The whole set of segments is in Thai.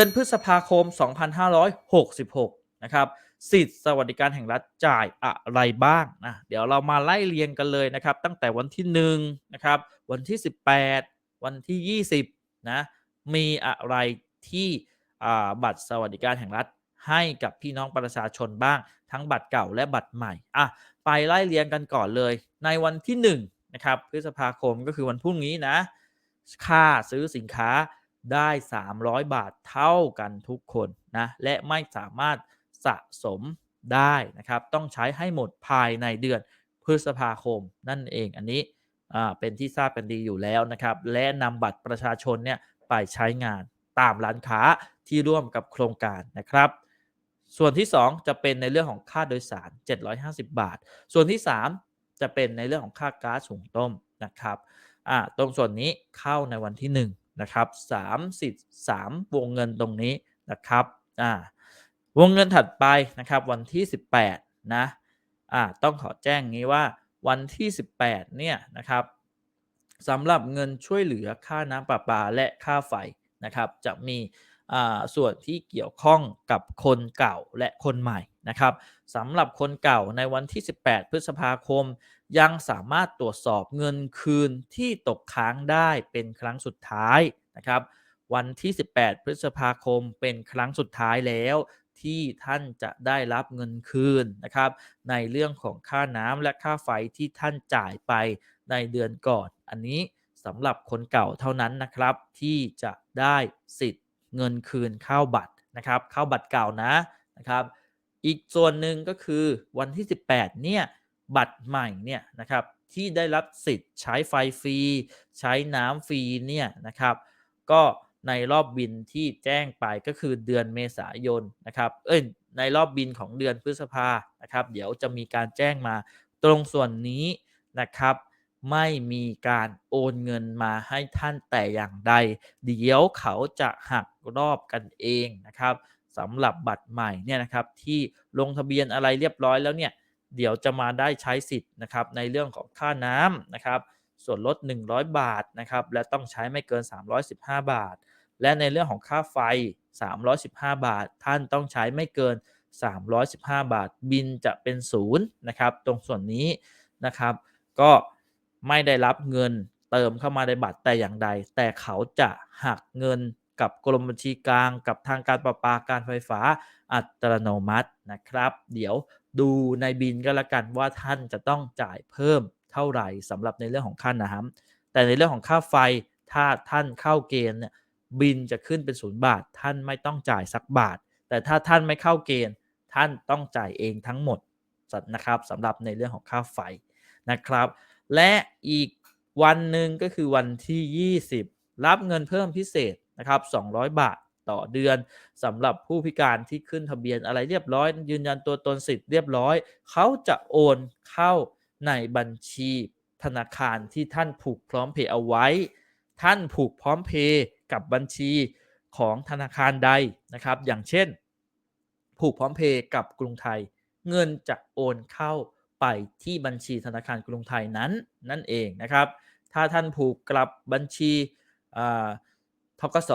ดือนพฤษภาคม 2566 นะครับ สิทธิสวัสดิการแห่งรัฐจ่ายอะไรบ้างนะ เดี๋ยวเรามาไล่เรียงกันเลยนะครับ ตั้งแต่วันที่1นะครับวันที่ 18 วันที่ 20 นะ มีอะไรที่บัตรสวัสดิการแห่งรัฐให้กับพี่น้องประชาชนบ้าง ทั้งบัตรเก่าและบัตรใหม่อะไปไล่เรียงกันก่อนเลย ในวันที่1นะครับพฤษภาคมก็คือวันพรุ่งนี้นะ ค่าซื้อสินค้า ได้ 300 บาทเท่ากันทุกคนนะและไม่สามารถสะสมได้นะครับ ต้องใช้ให้หมดภายในเดือนพฤษภาคมนั่นเองอันนี้เป็นที่ทราบกันดีอยู่แล้วนะครับ และนำบัตรประชาชนเนี่ยไปใช้งานตามร้านค้าที่ร่วมกับโครงการนะครับ ส่วนที่ 2 จะเป็นในเรื่องของค่าโดยสาร 750 บาท ส่วนที่ 3 จะเป็นในเรื่องของค่าก๊าซหุงต้มนะครับตรงส่วนนี้เข้าในวันที่ 1 นะครับ3สิทธิ์3วงเงินตรงนี้นะครับอ่าวงเงินถัดไปนะครับวันที่ 18นะอ่าต้องขอแจ้งงี้ว่าวันที่ 18เนี่ยนะครับสำหรับเงินช่วยเหลือค่าน้ำประปาและค่าไฟนะครับจะมีส่วนที่เกี่ยวข้องกับคนเก่าและคนใหม่นะครับสำหรับคนเก่าในวันที่ 18 พฤษภาคม ยังสามารถตรวจสอบเงินคืนที่ตกค้างได้เป็นครั้งสุดท้ายนะครับ วันที่ 18 พฤษภาคมเป็นครั้งสุดท้ายแล้วที่ท่านจะได้รับเงินคืนนะครับ ในเรื่องของค่าน้ำและค่าไฟที่ท่านจ่ายไปในเดือนก่อน อันนี้สำหรับคนเก่าเท่านั้นนะครับ ที่จะได้สิทธิ์เงินคืนเข้าบัตรนะครับเข้าบัตรเก่านะนะครับ อีกส่วนหนึ่งก็คือวันที่ 18 เนี่ย บัตรใหม่เนี่ยนะครับที่ได้รับสิทธิ์ใช้ไฟฟรี ใช้น้ำฟรีเนี่ยนะครับ ก็ในรอบบินที่แจ้งไปก็คือเดือนเมษายนนะครับเอ้ยในรอบบินของเดือนพฤษภานะครับ เดี๋ยวจะมีการแจ้งมาตรงส่วนนี้นะครับ ไม่มีการโอนเงินมาให้ท่านแต่อย่างใด เดี๋ยวเขาจะหักรอบกันเองนะครับสำหรับบัตรใหม่เนี่ยนะครับที่ลงทะเบียนอะไรเรียบร้อยแล้วเนี่ย เดี๋ยวจะมาได้ใช้สิทธิ์นะครับในเรื่องของค่าน้ำนะครับส่วนลด 100 บาทนะครับและต้องใช้ไม่เกิน 315 บาท และในเรื่องของค่าไฟ 315 บาท ท่านต้องใช้ไม่เกิน 315 บาท บินจะเป็นศูนย์นะครับตรงส่วนนี้นะครับ ก็ไม่ได้รับเงินเติมเข้ามาในบัตรแต่อย่างใด แต่เขาจะหักเงินกับกรมบัญชีกลาง กับทางการประปาการไฟฟ้าอัตโนมัตินะครับ เดี๋ยว ดูในบินก็แล้วกันว่าท่านจะต้องจ่ายเพิ่มเท่าไหร่สำหรับในเรื่องของค่าน้ำแต่ในเรื่องของค่าไฟถ้าท่านเข้าเกณฑ์เนี่ยบินจะขึ้นเป็นศูนย์บาท ท่านไม่ต้องจ่ายสักบาท แต่ถ้าท่านไม่เข้าเกณฑ์ ท่านต้องจ่ายเองทั้งหมดนะครับสำหรับในเรื่องของค่าไฟนะครับ และอีกวันหนึ่งก็คือวันที่ 20 รับเงินเพิ่มพิเศษนะครับ200 บาท ต่อเดือนสำหรับผู้พิการที่ขึ้นทะเบียนอะไรเรียบร้อย ยืนยันตัวตนสิทธิ์เรียบร้อย เขาจะโอนเข้าในบัญชีธนาคารที่ท่านผูกพร้อมเพย์เอาไว้ ท่านผูกพร้อมเพย์กับบัญชีของธนาคารใดนะครับ อย่างเช่น ผูกพร้อมเพย์กับกรุงไทย เงินจะโอนเข้าไปที่บัญชีธนาคารกรุงไทยนั้นนั่นเองนะครับ ถ้าท่านผูกกลับบัญชีทกส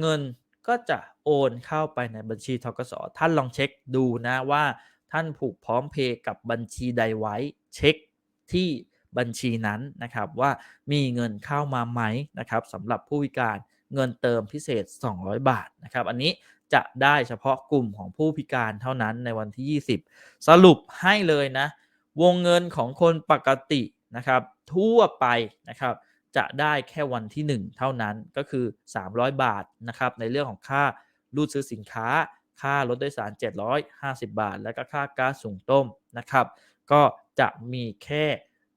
เงิน ก็จะโอนเข้าไปในบัญชีทกสท่านลองเช็คดูนะว่าท่านผูกพร้อมเพย์กับบัญชีใดไว้ เช็คที่บัญชีนั้นนะครับว่ามีเงินเข้ามาไหมนะครับสำหรับผู้พิการเงินเติมพิเศษ 200 บาทนะครับอันนี้จะได้เฉพาะกลุ่มของผู้พิการเท่านั้นในวันที่ 20 สรุปให้เลยนะ วงเงินของคนปกตินะครับทั่วไปนะครับ จะได้แค่วันที่ 1 เท่านั้นก็คือ 300 บาทนะครับในเรื่องของค่ารูดซื้อสินค้า ค่ารถโดยสาร 750 บาท แล้วก็ค่าก๊าซสูงต้มนะครับ ก็จะมีแค่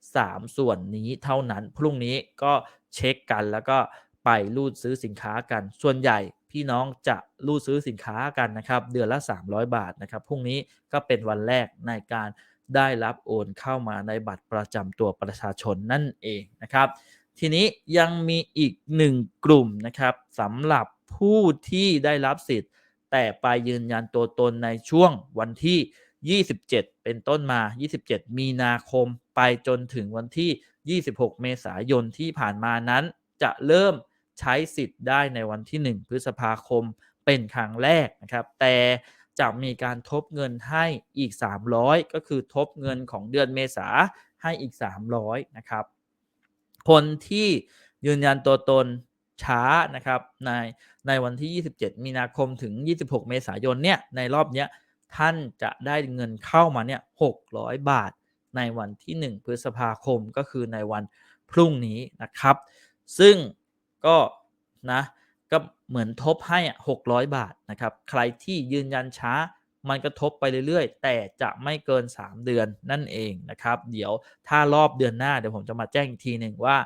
3 ส่วนนี้เท่านั้น พรุ่งนี้ก็เช็คกันแล้วก็ไปรูดซื้อสินค้ากัน ส่วนใหญ่พี่น้องจะรูดซื้อสินค้ากันนะครับ เดือนละ 300 บาทนะครับ พรุ่งนี้ก็เป็นวันแรกในการได้รับโอนเข้ามาในบัตรประจำตัวประชาชนนั่นเองนะครับ ทีนี้ยังมีอีกหนึ่งกลุ่มนะครับสำหรับผู้ที่ได้รับสิทธิ์ แต่ไปยืนยันตัวตนในช่วงวันที่ 27 เป็นต้นมา 27 มีนาคมไปจนถึงวันที่ 26 เมษายนที่ผ่านมานั้น จะเริ่มใช้สิทธิ์ได้ในวันที่ 1 พฤษภาคมเป็นครั้งแรกนะครับ แต่จะมีการทบเงินให้อีก 300 ก็คือทบเงินของเดือนเมษาให้อีก 300 นะครับ คนที่ยืนยันตัวตนช้านะครับในในวันที่ 27 มีนาคมถึง 26 เมษายนเนี่ยในรอบเนี้ยท่านจะได้เงินเข้ามาเนี่ย600 บาทในวันที่ 1 พฤษภาคมก็คือในวันพรุ่งนี้นะครับ ซึ่งก็นะก็เหมือนทบให้ 600 บาทนะครับ ใครที่ยืนยันช้า มันก็ทบไปเรื่อยๆ แต่จะไม่เกิน 3 เดือนนั่นเองนะครับ เดี๋ยวถ้ารอบเดือนหน้าเดี๋ยวผมจะมาแจ้งอีกทีหนึ่งว่า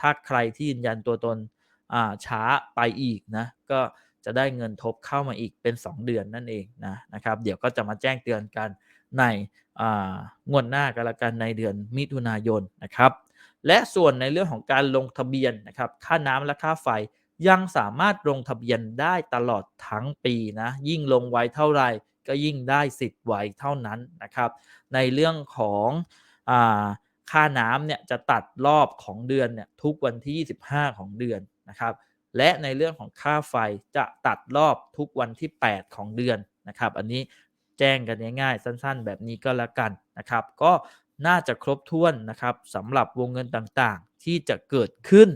ถ้าใครที่ยืนยันตัวตนช้าไปอีกนะก็จะได้เงินทบเข้ามาอีกเป็น 2 เดือนนั่นเองนะนะครับ เดี๋ยวก็จะมาแจ้งเตือนกันในงวดหน้ากันละกันในเดือนมิถุนายนนะครับ และส่วนในเรื่องของการลงทะเบียนนะครับ ค่าน้ำและค่าไฟ ยังสามารถลงทะเบียนได้ตลอดทั้งปีนะยิ่งลงไวเท่าไหร่ก็ยิ่งได้สิทธิ์ไวเท่านั้นนะครับ ในเรื่องของอค่าน้ำเนี่ยจะตัดรอบของเดือนเนี่ยทุกวันที่ 25 ของเดือนนะครับและในเรื่องของค่าไฟจะตัดรอบทุกวันที่ 8 ของเดือนนะครับ อันนี้แจ้งกันง่ายๆ สั้นๆ แบบนี้ก็แล้วกันนะครับ ก็น่าจะครบถ้วนนะครับสำหรับวงเงินต่างๆ ที่จะเกิดขึ้น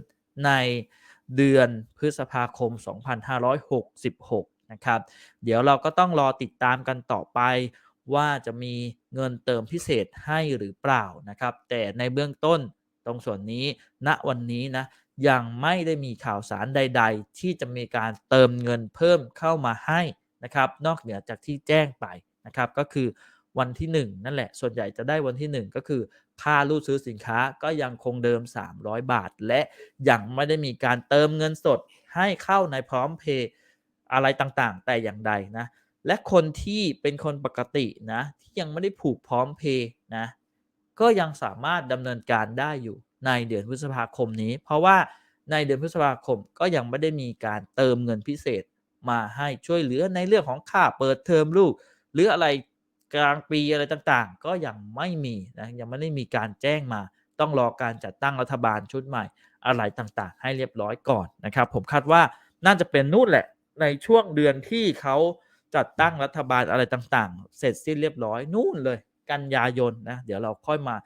ใน เดือนพฤษภาคม 2566 นะครับ เดี๋ยวเราก็ต้องรอติดตามกันต่อไปว่าจะมีเงินเติมพิเศษให้หรือเปล่านะครับ แต่ในเบื้องต้นตรงส่วนนี้ณวันนี้นะยังไม่ได้มีข่าวสารใด ๆ ที่จะมีการเติมเงินเพิ่มเข้ามาให้นะครับ นอกเหนือจากที่แจ้งไปนะครับก็คือ วันที่ 1 นั่นแหละ ส่วนใหญ่จะได้วันที่ 1 ก็คือ ค่ารูดซื้อสินค้าก็ยังคงเดิม 300 บาท และยังไม่ได้มีการเติมเงินสดให้เข้าในพร้อมเพย์อะไรต่างๆ แต่อย่างใดนะ และคนที่เป็นคนปกตินะที่ยังไม่ได้ผูกพร้อมเพย์นะก็ยังสามารถดำเนินการได้อยู่ในเดือนพฤษภาคมนี้ เพราะว่าในเดือนพฤษภาคมก็ยังไม่ได้มีการเติมเงินพิเศษมาให้ช่วยเหลือในเรื่องของค่าเปิดเทอมลูก หรืออะไร กลางปีอะไรต่างๆ ก็ยังไม่มีนะยังไม่ได้มีการแจ้งมา ต้องรอการจัดตั้งรัฐบาลชุดใหม่อะไรต่างๆ ให้เรียบร้อยก่อนนะครับ ผมคาดว่าน่าจะเป็นนู่นแหละในช่วงเดือนที่เขาจัดตั้งรัฐบาลอะไรต่างๆ เสร็จสิ้นเรียบร้อยนู่นเลย กันยายนนะเดี๋ยวเราค่อยมา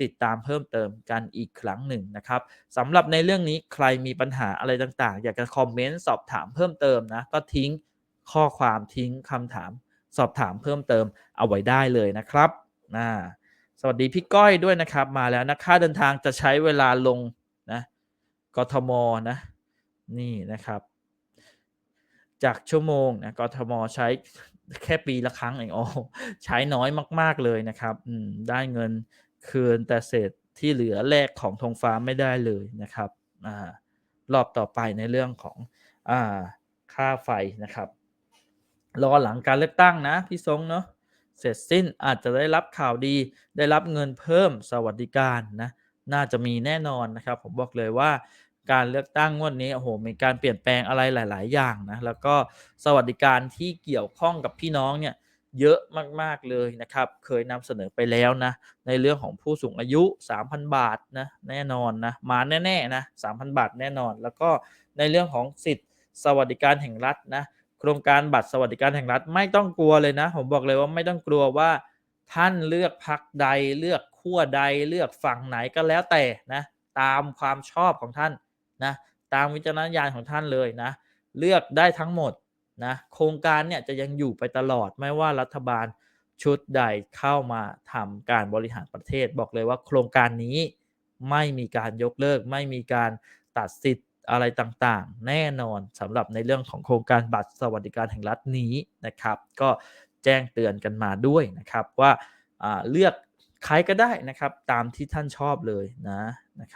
ติดตามเพิ่มเติมกันอีกครั้งหนึ่งนะครับสำหรับในเรื่องนี้ใครมีปัญหาอะไรต่างๆ อยากจะคอมเมนต์สอบถามเพิ่มเติมนะก็ทิ้งข้อความทิ้งคำถาม สอบถามเพิ่มเติมเอาไว้ได้เลยนะครับนะสวัสดีพี่ก้อยด้วยนะครับ มาแล้วนะค่าเดินทางจะใช้เวลาลงนะกทมนะนี่นะครับ จากชั่วโมงนะกทมใช้แค่ปีละครั้งเองโอ้ใช้น้อยมาก ๆเลยนะครับอืมได้เงินคืนแต่เศษที่เหลือแลกของธงฟ้าไม่ได้เลยนะครับอ่ารอบต่อไปในเรื่องของอ่าค่าไฟนะครับ รอหลังการเลือกตั้งนะพี่ทรงเนาะเสร็จสิ้นอาจจะได้รับข่าวดี ได้รับเงินเพิ่มสวัสดิการนะน่าจะมีแน่นอนนะครับ ผมบอกเลยว่าการเลือกตั้งงวดนี้โอ้โหมีการเปลี่ยนแปลงอะไรหลาย ๆ อย่างนะแล้วก็สวัสดิการที่เกี่ยวข้องกับพี่น้องเนี่ยเยอะมาก ๆ เลยนะครับ เคยนำเสนอไปแล้วนะ ในเรื่องของผู้สูงอายุ 3,000 บาทนะแน่นอนนะมาแน่ ๆ นะ 3,000 บาทแน่นอน แล้วก็ในเรื่องของสิทธิสวัสดิการแห่งรัฐนะ โครงการบัตรสวัสดิการแห่งรัฐไม่ต้องกลัวเลยนะ ผมบอกเลยว่าไม่ต้องกลัวว่า ท่านเลือกพักใดเลือกขั้วใดเลือกฝั่งไหนก็แล้วแต่นะตามความชอบของท่านนะตามวิจารณญาณของท่านเลยนะ เลือกได้ทั้งหมดนะโครงการเนี่ยจะยังอยู่ไปตลอดไม่ว่ารัฐบาลชุดใดเข้ามาทำการบริหารประเทศ บอกเลยว่าโครงการนี้ไม่มีการยกเลิก ไม่มีการตัดสิทธิ์ อะไรต่างๆ แน่นอนสำหรับในเรื่องของโครงการบัตรสวัสดิการแห่งรัฐนี้นะครับ ก็แจ้งเตือนกันมาด้วยนะครับว่าเลือกใครก็ได้นะครับ ตามที่ท่านชอบเลยนะนะครับ